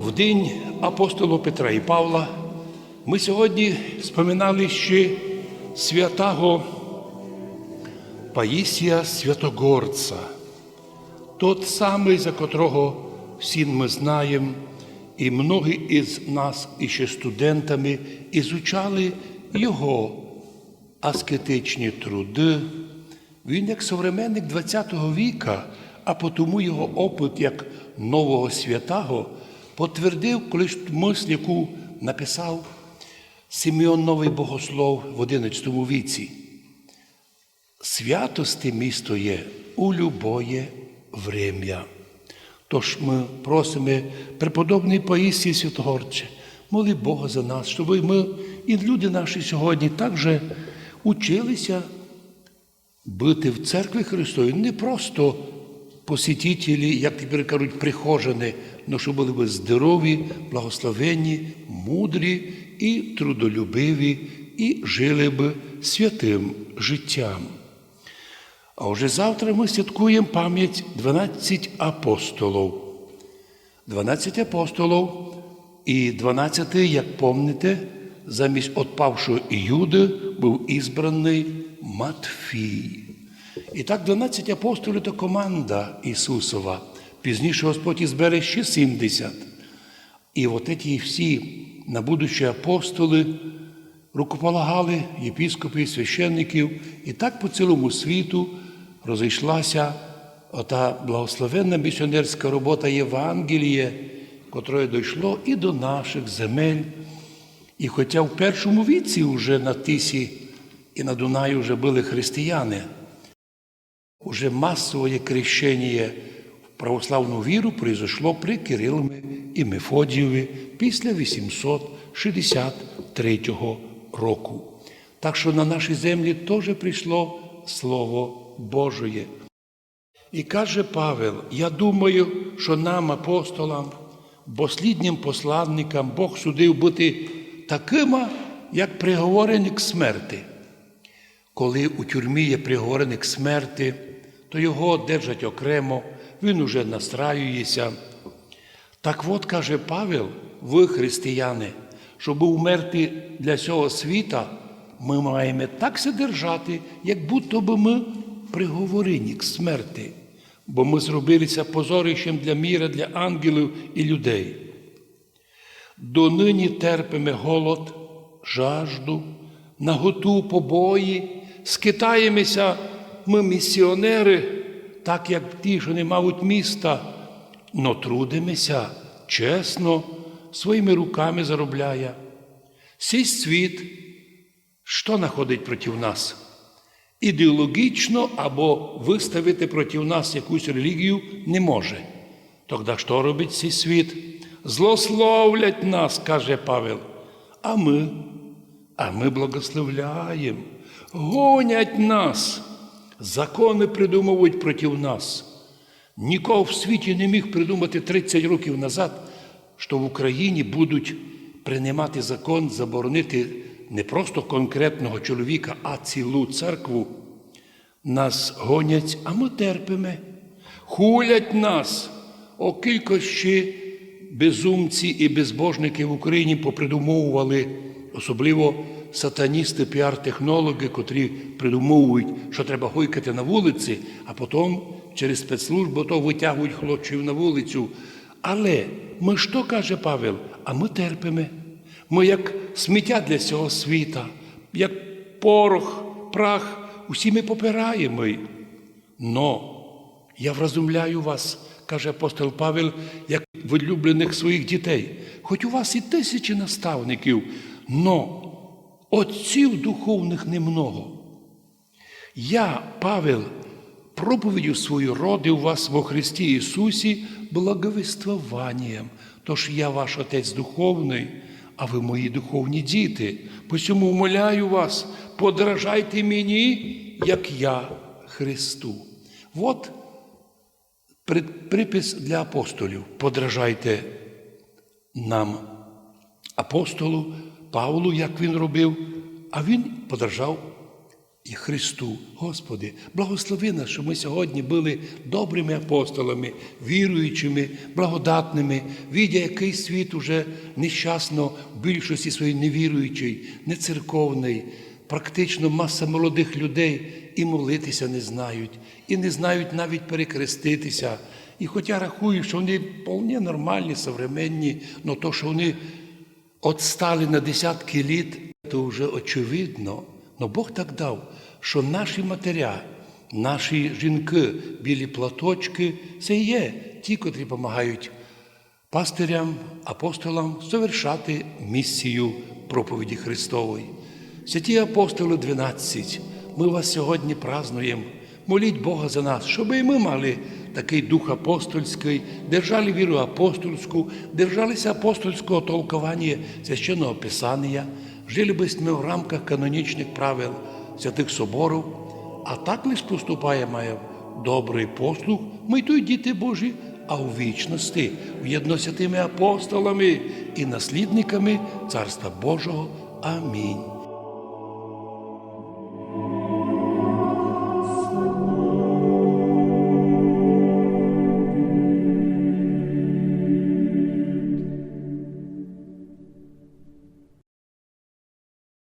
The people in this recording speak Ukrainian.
В день апостолу Петра і Павла ми сьогодні споминали ще святого Паїсія Святогорця, тот самий, за котрого всі ми знаємо, і многі із нас, іще студентами, ізучали його аскетичні труди. Він як современник ХХ віка, а потому його опит як нового святого потвердив колись мисль, яку написав Симеон Новий Богослов в XI віці. Святости місто є у любоє врем'я. Тож ми просимо преподобний Паїсії Святогорче, моли Бога за нас, щоб ми і люди наші сьогодні також училися бути в церкві Христовій не просто посітителі, як тепер кажуть, прихожани, але щоб були би здорові, благословенні, мудрі і трудолюбиві, і жили б святим життям. А вже завтра ми святкуємо пам'ять 12 апостолів. 12 апостолів і 12, як помните, замість отпавшого Іуди був ізбраний Матфій. І так 12 апостолів це команда Ісусова. Пізніше Господь ізбере ще 70. І от ці всі на будущі апостоли рукополагали єпіскопи, священників, і так по цілому світу розійшлася ота благословенна місіонерська робота Євангелія, котрою дійшло і до наших земель. І хоча в першому віці вже на Тисі і на Дунаї вже були християни, уже масове крещення в православну віру произошло при Кирилові і Мефодієві після 863 року. Так що на наші землі теж прийшло Слово Божоє. І каже Павел: я думаю, що нам, апостолам, посліднім посланникам, Бог судив бути такими, як приговорений к смерти. Коли у тюрмі є приговорений к смерти, то його держать окремо, він уже настраюється. Так от каже Павел, ви, християни, щоб умерти для цього світа, ми маємо так се держати, як будто би ми приговорені к смерти, бо ми зробилися позорищем для міра, для ангелів і людей. Донині терпимо голод, жажду, наготу побої, скитаємося ми місіонери, так як ті, що не мають міста, но трудимося чесно, своїми руками заробляє. Сій світ, що находить проти нас? Ідеологічно або виставити проти нас якусь релігію не може. Тогда що робить цей світ? Злословлять нас, каже Павел. А ми, а ми благословляємо, гонять нас, закони придумують проти нас. Нікого в світі не міг придумати 30 років назад, що в Україні будуть приймати закон, заборонити не просто конкретного чоловіка, а цілу церкву. Нас гонять, а ми терпимо. Хулять нас, о кілько ще безумці і безбожники в Україні попридумовували, особливо сатаністи, піар-технологи, котрі придумовують, що треба гойкати на вулиці, а потім через спецслужбу то витягують хлопців на вулицю. Але ми що каже Павел? А ми терпимо. Ми як сміття для цього світа, як порох, прах, усі ми попираємо. Но я вразумляю вас, каже апостол Павел, як влюблених своїх дітей. Хоч у вас і тисячі наставників, но отців духовних немного. Я, Павел, проповідю свою родив вас во Христі Ісусі благовествованням. Тож я ваш Отець Духовний, а ви мої духовні діти. Посьому умоляю вас, подражайте мені, як я Христу. От припис для апостолів. Подражайте нам, апостолу Павлу, як він робив, а він подражав і Христу. Господи, благослови нас, щоб ми сьогодні були добрими апостолами, віруючими, благодатними, відя, який світ уже нещасно в більшості своїй невіруючий, нецерковний, практично маса молодих людей і молитися не знають, і не знають навіть перекреститися. І хоча рахую, що вони вполне нормальні, современні, але то, що вони отстали на десятки літ, то вже очевидно. Но Бог так дав, що наші матеря, наші жінки, білі платочки це і є ті, котрі допомагають пастирям, апостолам завершати місію проповіді Христової. Святі апостоли 12, ми вас сьогодні празнуємо. Моліть Бога за нас, щоб і ми мали такий дух апостольський, держали віру апостольську, держалися апостольського толкування священного Писання, жили би ми в рамках канонічних правил святих соборів, а так лиш поступає має добрий послуг, ми й то й діти Божі, а у вічності, в єдно святими апостолами і наслідниками Царства Божого. Амінь.